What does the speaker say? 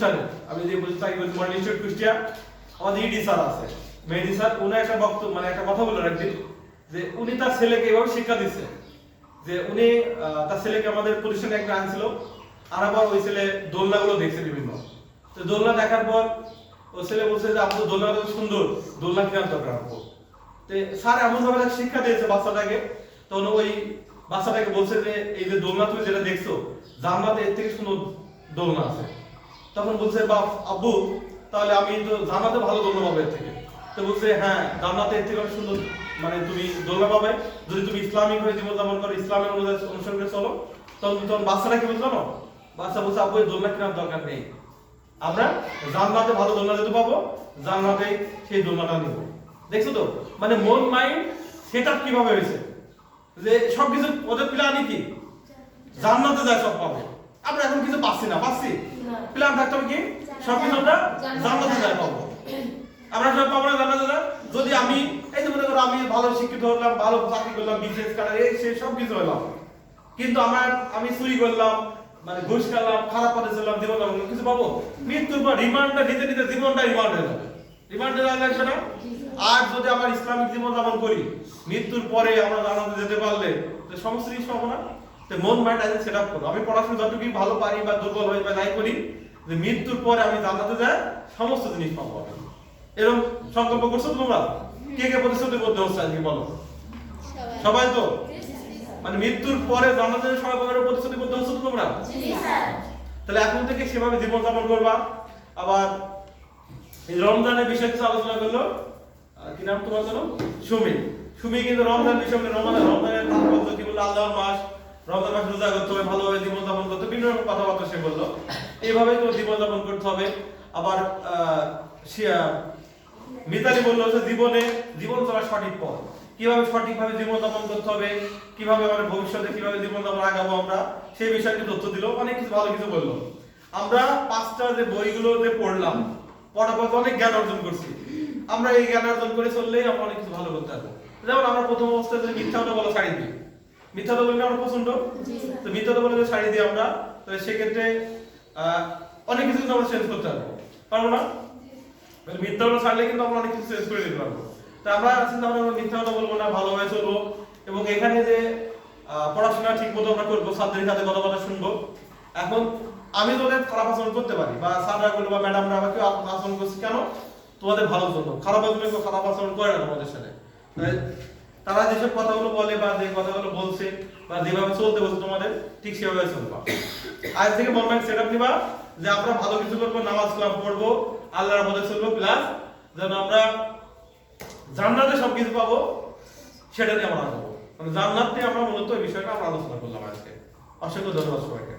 প্রতিষ্ঠানে আমি যে চাকরি করছি মডেল ইনস্টিটিউট কুষ্টিয়া, আমাদের ইডি স্যার আছে। মেহেদি স্যার, উনি একটা বক্তব্য মানে একটা কথা বললেন একদিন যে উনি তার ছেলেকে এভাবে শিক্ষা দিচ্ছে। যে উনি তার ছেলেকে আমাদের প্রতিষ্ঠানে একটা আনছিল, আর আবার ওই ছেলে দোলনাগুলো দেখছে বিভিন্ন। তো দোলনা দেখার পর ও ছেলে বলছে যে, আপনি দোলনা তো সুন্দর, দোলনা কেনার দরকার আপু তো স্যার এমন ভাবে তাকে শিক্ষা দিয়েছে বাচ্চাটাকে। তখন ওই বাচ্চাটাকে বলছে যে, এই যে দোলনা তুমি যেটা দেখছ, জান্নাতে এর থেকে সুন্দর দোলনা আছে। তখন বলছে, বাপ, আব্বু, তাহলে আমি তো জান্নাতে ভালো দোলনা পাবে এর থেকে। তো বলছে হ্যাঁ জান্নাতে এর থেকে অনেক সুন্দর মানে তুমি দোলনা পাবে। যদি তুমি ইসলামিক হয়ে জীবন যাপন করো ইসলামের অনুযায়ী অনুসরণ করে চলো, তখন তখন বাচ্চাটা কি বলছো জানো? বাচ্চা বলছে, আব্বু, এই দোলনা কেনার দরকার নেই। আমরা জান্নাতে ভালো দোলনা যেতে পাবো, জান্নাতে সেই দোলনাটা নিব। দেখছ তো? মানে মন, মাইন্ড সেটা কীভাবে হয়েছে? যে সবকিছু ওদের প্ল্যানই কি? জান্নাতে যায়, সব পাবে। আমরা এখন কিছু পাচ্ছি না পাচ্ছি প্ল্যান থাকতে হবে কি? সবকিছু আমরা জান্নাতে যায় পাবো আমরা সব পাবো না জান্নাতে যদি আমি এই যে মনে করো আমি ভালো শিক্ষিত হলাম ভালো চাকরি করলাম এই সে সব কিছু হলাম। কিন্তু আমার আমি চুরি করলাম মানে ঘুষ খেলাম খারাপ পথে চললাম জীবন কিছু পাবো? মৃত্যুর পর রিমান্ডটা নিতে নিতে জীবনটা রিমান্ড হয়ে যাবে। রিমান্ডে না আর যদি আমার ইসলামিক জীবন যাপন করি মৃত্যুর পরে আমরা জানাতে যেতে পারলে সমস্ত জিনিস পাবো না? তো মন মাইন্ড আগে সেট আপ করো। আমি পড়াশোনা যতটুকু ভালো পারি বা দুর্বল হই বা নাই করি যে মৃত্যুর পরে আমি জানাতে যাই সমস্ত জিনিস পাবো আমি এরকম সংকল্প করছ তোমরা? কে কে প্রতিশ্রুতির মধ্যে হচ্ছে আজকে বলো? সবাই। তো? মানে মৃত্যুর পরে সবাই পাবে প্রতিশ্রুতি মধ্যে হচ্ছে তোমরা? তাহলে এখন থেকে সেভাবে জীবন যাপন করবা। আবার রমজানের বিষয়ে কিছু আলোচনা করল। কি নাম তোমার জানো সুমি। সুমি কিন্তু রমজান বিষয়ে রমজানের রমজানের তাৎপর্য কি বলল? আল্লাহর মাস। রমজান মাস রোজা করতে হবে, ভালোভাবে জীবন যাপন করতে বিভিন্ন রকম কথাবার্তা সে বলল। এইভাবেই তো জীবন যাপন করতে হবে। আবার মিতালি বলল যে জীবনে, জীবন চলার সঠিক পথ। কীভাবে সঠিকভাবে জীবন যাপন করতে হবে, কীভাবে মানে ভবিষ্যতে কীভাবে জীবন যাপন আগাবো আমরা সেই বিষয়ে কিছু তথ্য দিল, অনেক কিছু, ভালো কিছু বলল। আমরা পাঁচটা যে বইগুলো যে পড়লাম, পড়ার পর অনেক জ্ঞান অর্জন করছি। আমরা এই জ্ঞান অর্জন করে চললেই আমরা অনেক কিছু ভালো করতে পারব। যেমন আমরা প্রথম অবস্থায় মিথ্যা কথা বলা ছাড়ি দিই মিথ্যা কথা বললে আমরা পছন্দ। তো মিথ্যা কথা বলে ছাড়ি দিই আমরা তো সেক্ষেত্রে অনেক কিছু কিন্তু আমরা চেঞ্জ করতে পারব। পারব না? মিথ্যা কথা ছাড়লে কিন্তু আমরা অনেক কিছু চেঞ্জ করে দিতে পারব। তা আমরা চিন্তা ভাবনা করব, মিথ্যা কথা বলব না ভালোভাবে চলবো। এবং এখানে যে পড়াশোনা ঠিক মতো আমরা করব ছাত্রীর সাথে কথা কথা শুনব। এখন আমি তোদের খারাপ আচরণ করতে পারি বা স্যাররা করল বা ম্যাডামরা আপ- আচরণ করছে কেন? তোমাদের ভালোর জন্য। খারাপ আচরণ খারাপ আচরণ করে না তোমাদের সাথে। তারা যেসব কথাগুলো বলে বা যে কথাগুলো বলছে বা যেভাবে চলতে বলছে, তোমাদের ঠিক সেভাবে চলবা। আজ থেকে মন মাইন্ড সেটআপ নিবা যে আমরা ভালো কিছু করব, নামাজ কালাম পড়ব, আল্লাহর পথে চলবো প্লাস যেন আমরা জান্নাতে সবকিছু পাবো, সেটা নিয়ে আমরা আনব মানে জান্নাত নিয়ে আমরা মূলত এই বিষয়টা আমরা আলোচনা করলাম আজকে। অসংখ্য ধন্যবাদ সবাইকে।